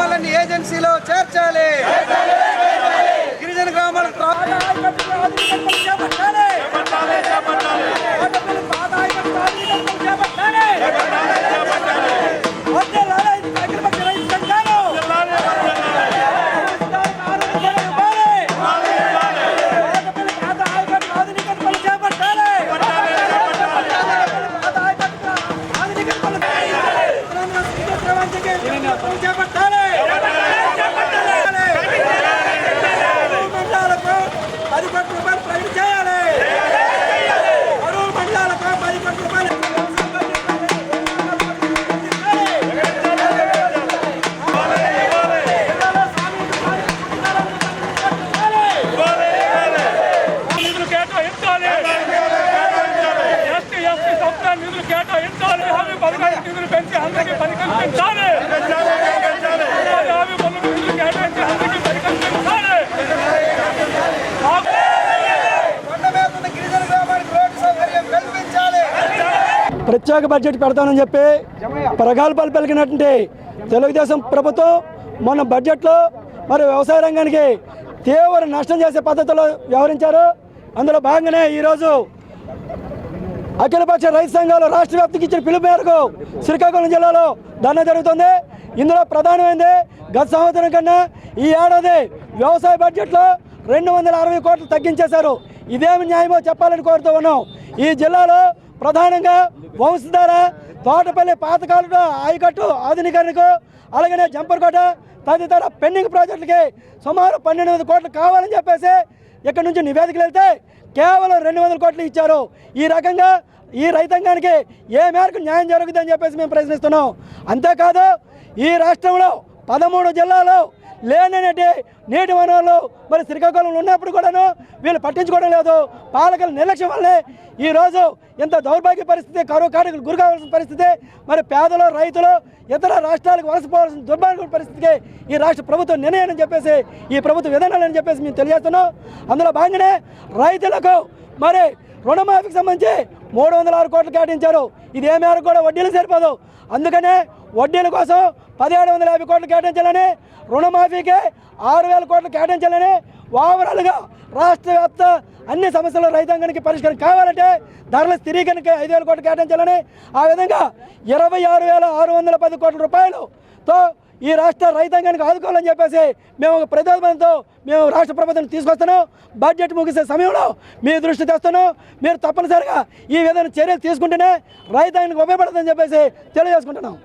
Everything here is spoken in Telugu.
వాళ్ళని ఏజెన్సీలో చేర్చాలి. పథకాల అందరికీ పని కల్పించాలి హామీ పనులకు కేటాయించి అందరికీ పని కల్పించాలి ప్రత్యేక బడ్జెట్ పెడతానని చెప్పి ప్రగల్భాలు పలికినటువంటి తెలుగుదేశం ప్రభుత్వం మొన్న బడ్జెట్లో మరి వ్యవసాయ రంగానికి తీవ్ర నష్టం చేసే పద్ధతిలో వ్యవహరించారు. అందులో భాగంగానే ఈరోజు అఖిలపక్ష రైతు సంఘాలు రాష్ట్ర వ్యాప్తికి ఇచ్చిన పిలుపు మేరకు శ్రీకాకుళం జిల్లాలో ధర్నా జరుగుతుంది. ఇందులో ప్రధానమైనది గత సంవత్సరం కన్నా ఈ ఏడాది వ్యవసాయ బడ్జెట్లో రెండు వందల అరవై కోట్లు తగ్గించేశారు. ఇదేమి న్యాయమో చెప్పాలని కోరుతూ ఉన్నాం. ఈ జిల్లాలో ప్రధానంగా వంశధార తోటపల్లి పాతకాలు ఆయకట్టు ఆధునీకరణకు అలాగనే జంపర్కోట తదితర పెండింగ్ ప్రాజెక్టులకి సుమారు పన్నెండు కోట్లు కావాలని చెప్పేసి ఇక్కడ నుంచి నివేదికలు వెళ్తే కేవలం రెండు వందల కోట్లు ఇచ్చారు. ఈ రకంగా ఈ రైతాంగానికి ఏ మేరకు న్యాయం జరుగుతుందని చెప్పేసి మేము ప్రశ్నిస్తున్నాం. అంతేకాదు ఈ రాష్ట్రంలో పదమూడు జిల్లాలో లేననేటి నీటి వనరులు మరి శ్రీకాకుళంలో ఉన్నప్పుడు కూడాను వీళ్ళు పట్టించుకోవడం లేదు. పాలకుల నిర్లక్ష్యం వల్లే ఈరోజు ఇంత దౌర్భాగ్య పరిస్థితి కరువు కాడికి గురి కావాల్సిన పరిస్థితి మరి పేదలు రైతులు ఇతర రాష్ట్రాలకు వలసపోవాల్సిన దుర్భాగ్య పరిస్థితికి ఈ రాష్ట్ర ప్రభుత్వం నిర్ణయం చెప్పేసి ఈ ప్రభుత్వ విధానాలని చెప్పేసి మేము తెలియజేస్తున్నాం. అందులో భాగంగానే రైతులకు మరి రుణమాఫీకి సంబంధించి మూడు వందల ఆరు కోట్లు కేటాయించారు. ఇది ఏ మేరకు కూడా వడ్డీలు సరిపోదు. అందుకనే వడ్డీల కోసం పదిహేడు వందల యాభై కోట్లు కేటాయించాలని రుణమాఫీకి ఆరు వేల కోట్లు కేటాయించాలని ఓవరాల్గా రాష్ట్ర వ్యాప్త అన్ని సమస్యలు రైతాంగానికి పరిష్కారం కావాలంటే ధరల స్థిరీకరణకి ఐదు వేల కోట్లు కేటాయించాలని ఆ విధంగా ఇరవై ఆరు వేల ఆరు వందల పది కోట్ల రూపాయలుతో ఈ రాష్ట్ర రైతాంగానికి ఆదుకోవాలని చెప్పేసి మేము ఒక ప్రతిపాదనతో మేము రాష్ట్ర ప్రభుత్వం తీసుకొస్తున్నాం. బడ్జెట్ ముగిసే సమయంలో మీ దృష్టి తెస్తున్నాం. మీరు తప్పనిసరిగా ఈ విధంగా చర్యలు తీసుకుంటేనే రైతాంగానికి ఉపయోగపడుతుందని చెప్పేసి తెలియజేసుకుంటున్నాం.